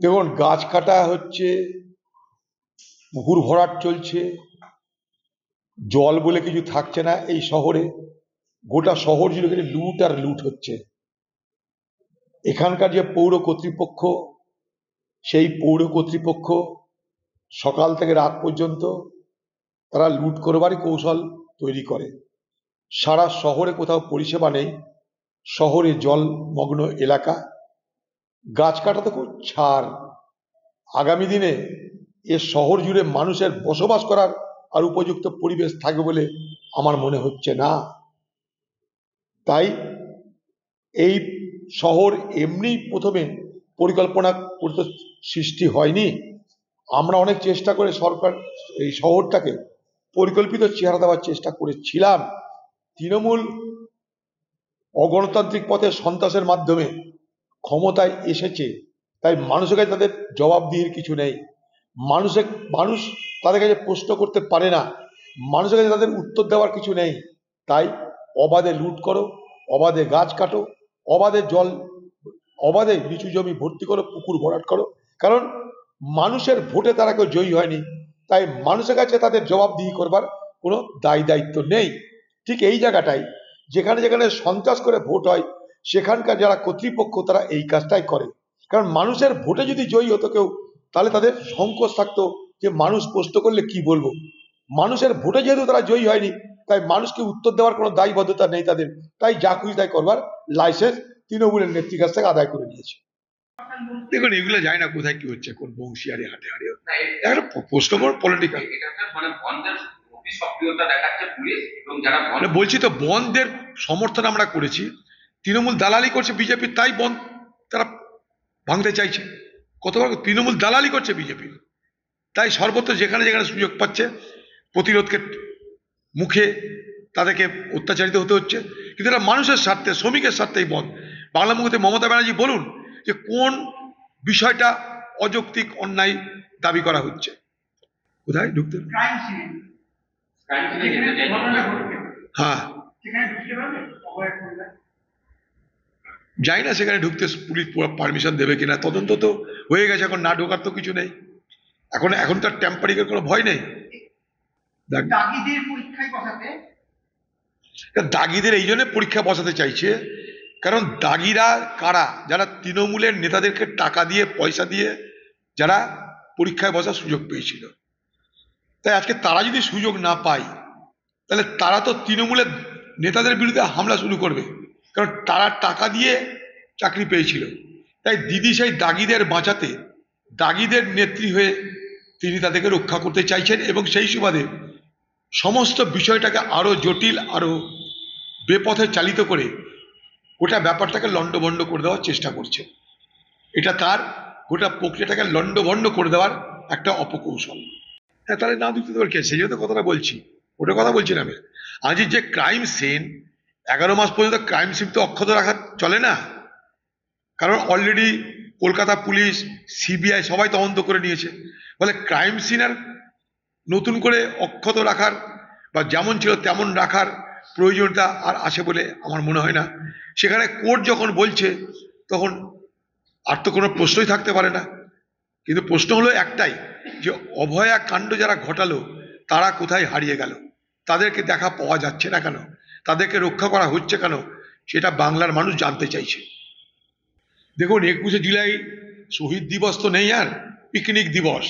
দেখুন, গাছ কাটা হচ্ছে পুকুর ভরাট চলছে, জল বলে কিছু থাকছে না এই শহরে, গোটা শহর জুড়ে খালি লুট আর লুট হচ্ছে। এখানকার যে পৌর কর্তৃপক্ষ, সেই পৌর কর্তৃপক্ষ সকাল থেকে রাত পর্যন্ত তারা লুট করবারই কৌশল তৈরি করে। সারা শহরে কোথাও পরিষেবা নেই, শহরে জলমগ্ন এলাকা। গাছ কাটা তো খুব ছাড়। আগামী দিনে এ শহর জুড়ে মানুষের বসবাস করার আর উপযুক্ত পরিবেশ থাকবে বলে আমার মনে হচ্ছে না। তাই এই শহর এমনি প্রথমে পরিকল্পনা করতে সৃষ্টি হয়নি। আমরা অনেক চেষ্টা করে সরকার এই শহরটাকে পরিকল্পিত চেহারা দেওয়ার চেষ্টা করেছিলাম। তৃণমূল অগণতান্ত্রিক পথে সন্ত্রাসের মাধ্যমে ক্ষমতায় এসেছে, তাই মানুষের কাছে তাদের জবাবদিহির কিছু নেই। মানুষের মানুষ তাদের কাছে প্রশ্ন করতে পারে না। মানুষের কাছে তাদের উত্তর দেওয়ার কিছু নেই। তাই অবাধে লুট করো, অবাধে গাছ কাটো, অবাধে জল, অবাধে নিচু জমি ভর্তি করো, পুকুর ভরাট করো। কারণ মানুষের ভোটে তারা কেউ জয়ী হয়নি। তাই মানুষের কাছে তাদের জবাবদিহি করবার কোনো দায় দায়িত্ব নেই। ঠিক এই জায়গাটাই যেখানে যেখানে সন্ত্রাস করে ভোট হয় সেখানকার যারা কর্তৃপক্ষ তারা এই কাজটাই করে। কারণ মানুষের ভোটে যদি জয়ী হতো কেউ তাহলে তাদের সংকোচ থাকতো যে মানুষ প্রশ্ন করলে কি বলব? মানুষের ভোটে যেহেতু তারা জয়ী হয়নি তাই মানুষকে উত্তর দেওয়ার কোনো দায়বদ্ধতা নেই তাদের। তাই যা খুশি তাই করবার লাইসেন্স তৃণমূলের নেত্রীর কাছ থেকে আদায় করে নিয়েছে। দেখুন এগুলো যায় না কোথায় কি হচ্ছে কোন বংশিয়ারি হাটে হাটে একটা প্রশ্ন পলিটিক্যাল মানে বন্ধের অতি সক্রিয়তা দেখাচ্ছে পুলিশ এবং যারা বন্ধ মানে বলছি তো বনধের সমর্থন আমরা করেছি। তৃণমূল দালালি করছে বিজেপি তাই বন্ধ তারা ভাঙতে চাইছে। কতবার তৃণমূল দালালি করছে বিজেপি। তাই সর্বত্র যেখানে যেখানে সুযোগ পাচ্ছে প্রতিরোধকে মুখে তাদেরকে অত্যাচারিত হতে হচ্ছে। কিন্তু এটা মানুষের স্বার্থে শ্রমিকের স্বার্থেই বন্ধ বাংলা মুখতে মমতা ব্যানার্জি বলুন যে কোন বিষয়টা অযৌক্তিক অন্যায় দাবি করা হচ্ছে। কোথায় ঢুকতে? ক্রাইম যাই না সেখানে ঢুকতে পুলিশ পারমিশন দেবে কিনা তদন্ত তো হয়ে গেছে এখন না ঢোকার তো কিছু নেই। এখন এখন তার ট্যাম্পারিং এর কোনো ভয় নেই। দাগিদের এই জন্য পরীক্ষা বসাতে চাইছে কারণ দাগিরা কারা? যারা তৃণমূলের নেতাদেরকে টাকা দিয়ে পয়সা দিয়ে যারা পরীক্ষায় বসার সুযোগ পেয়েছিল। তাই আজকে তারা যদি সুযোগ না পায় তাহলে তারা তো তৃণমূলের নেতাদের বিরুদ্ধে হামলা শুরু করবে। কারণ তারা টাকা দিয়ে চাকরি পেয়েছিল। তাই দিদি সেই দাগিদের বাঁচাতে, দাগিদের নেত্রী হয়ে তিনি তাদেরকে রক্ষা করতে চাইছেন এবং সেই সুবাদে সমস্ত বিষয়টাকে আরও জটিল, আরও বেপথে চালিত করে গোটা ব্যাপারটাকে লণ্ডভণ্ড করে দেওয়ার চেষ্টা করছে। এটা তার গোটা প্রক্রিয়াটাকে লণ্ডভণ্ড করে দেওয়ার একটা অপকৌশল। হ্যাঁ তাহলে না দিতে কে? সেই জন্য কথাটা বলছি। ওটা কথা বলছি না আমি আজ যে ক্রাইম সিন এগারো মাস পর্যন্ত ক্রাইম সিন তো অক্ষত রাখা চলে না। কারণ অলরেডি কলকাতা পুলিশ সিবিআই সবাই তদন্ত করে নিয়েছে। ফলে ক্রাইম সিন আর নতুন করে অক্ষত রাখার বা যেমন ছিল তেমন রাখার প্রয়োজনীয়তা আর আছে বলে আমার মনে হয় না। সেখানে কোর্ট যখন বলছে, তখন আর তো কোনো প্রশ্নই থাকতে পারে না। কিন্তু প্রশ্ন হলো একটাই, যে অভয়া কাণ্ড যারা ঘটালো, তারা কোথায় হারিয়ে গেল? তাদেরকে দেখা পাওয়া যাচ্ছে না কেন? তাদেরকে রক্ষা করা হচ্ছে কেন? সেটা বাংলার মানুষ জানতে চাইছে। দেখুন, একুশে জুলাই শহীদ দিবস তো নেই আর, পিকনিক দিবস।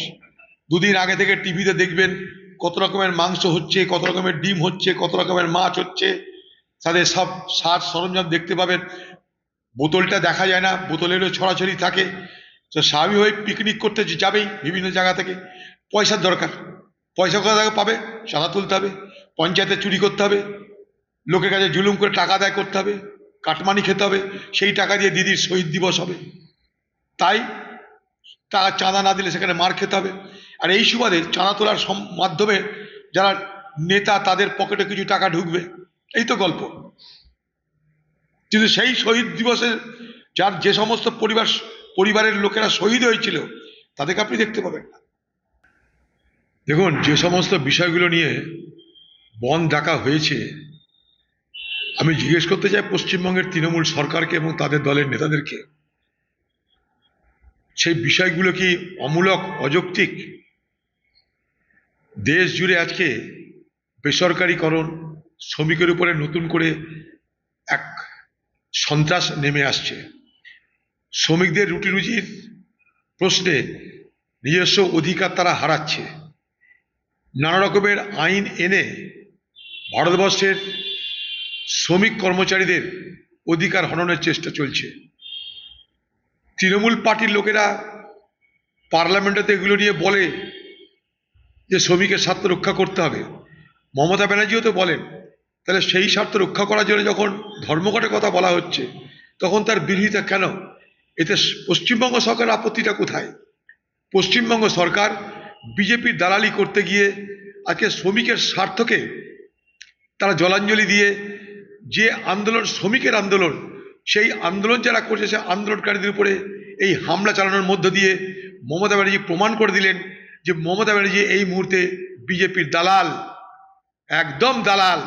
দুদিন আগে থেকে টিভিতে দেখবেন কত রকমের মাংস হচ্ছে, কত রকমের ডিম হচ্ছে, কত রকমের মাছ হচ্ছে। তাদের সব সার সরঞ্জাম দেখতে পাবেন। বোতলটা দেখা যায় না, বোতলেরও ছড়াছড়ি থাকে। তো স্বাভাবিক হয়ে পিকনিক করতে যাবেই বিভিন্ন জায়গা থেকে। পয়সার দরকার। পয়সা কোথা থেকে পাবে? চাঁদা তুলতে হবে। পঞ্চায়েতে চুরি করতে হবে। লোকের কাছে জুলুম করে টাকা আদায় করতে হবে, কাটমানি খেতে হবে, সেই টাকা দিয়ে দিদির শহীদ দিবস হবে। তাই টাকা চাঁদা না দিলে সেখানে মার খেতে হবে। আর এই সুবাদে চাঁদা তোলার মাধ্যমে যারা নেতা, তাদের পকেটে কিছু টাকা ঢুকবে, এই তো গল্প। কিন্তু সেই শহীদ দিবসে যার যে সমস্ত পরিবার, পরিবারের লোকেরা শহীদ হয়েছিল, তাদেরকে আপনি দেখতে পাবেন না। দেখুন, যে সমস্ত বিষয়গুলো নিয়ে বন ডাকা হয়েছে আমি জিজ্ঞেস করতে চাই পশ্চিমবঙ্গের তৃণমূল সরকারকে এবং তাদের দলের নেতাদেরকে, সেই বিষয়গুলো কি অমূলক, অযৌক্তিক? দেশ জুড়ে আজকে বেসরকারীকরণ, শ্রমিকের উপরে নতুন করে এক সন্ত্রাস নেমে আসছে। শ্রমিকদের রুটি রুজির প্রশ্নে নিজস্ব অধিকার তারা হারাচ্ছে। নানা রকমের আইন এনে ভারতবর্ষের শ্রমিক কর্মচারীদের অধিকার হননের চেষ্টা চলছে। তৃণমূল পার্টির লোকেরা পার্লামেন্টেতে এগুলো নিয়ে বলে যে শ্রমিকের স্বার্থ রক্ষা করতে হবে। মমতা ব্যানার্জিও তো বলেন, তাহলে সেই স্বার্থ রক্ষা করার জন্য যখন ধর্মঘটের কথা বলা হচ্ছে, তখন তার বিরোধিতা কেন? এতে পশ্চিমবঙ্গ সরকারের আপত্তিটা কোথায়? পশ্চিমবঙ্গ সরকার বিজেপির দালালি করতে গিয়ে আজকে শ্রমিকের স্বার্থকে তারা জলাঞ্জলি দিয়ে যে আন্দোলন, শ্রমিকের আন্দোলন, সেই আন্দোলন যারা করছে সে আন্দোলনকারীদের উপরে এই হামলা চালানোর মধ্য দিয়ে মমতা ব্যানার্জি প্রমাণ করে দিলেন যে মমতা ব্যানার্জি এই মুহূর্তে বিজেপির দালাল, একদম দালাল।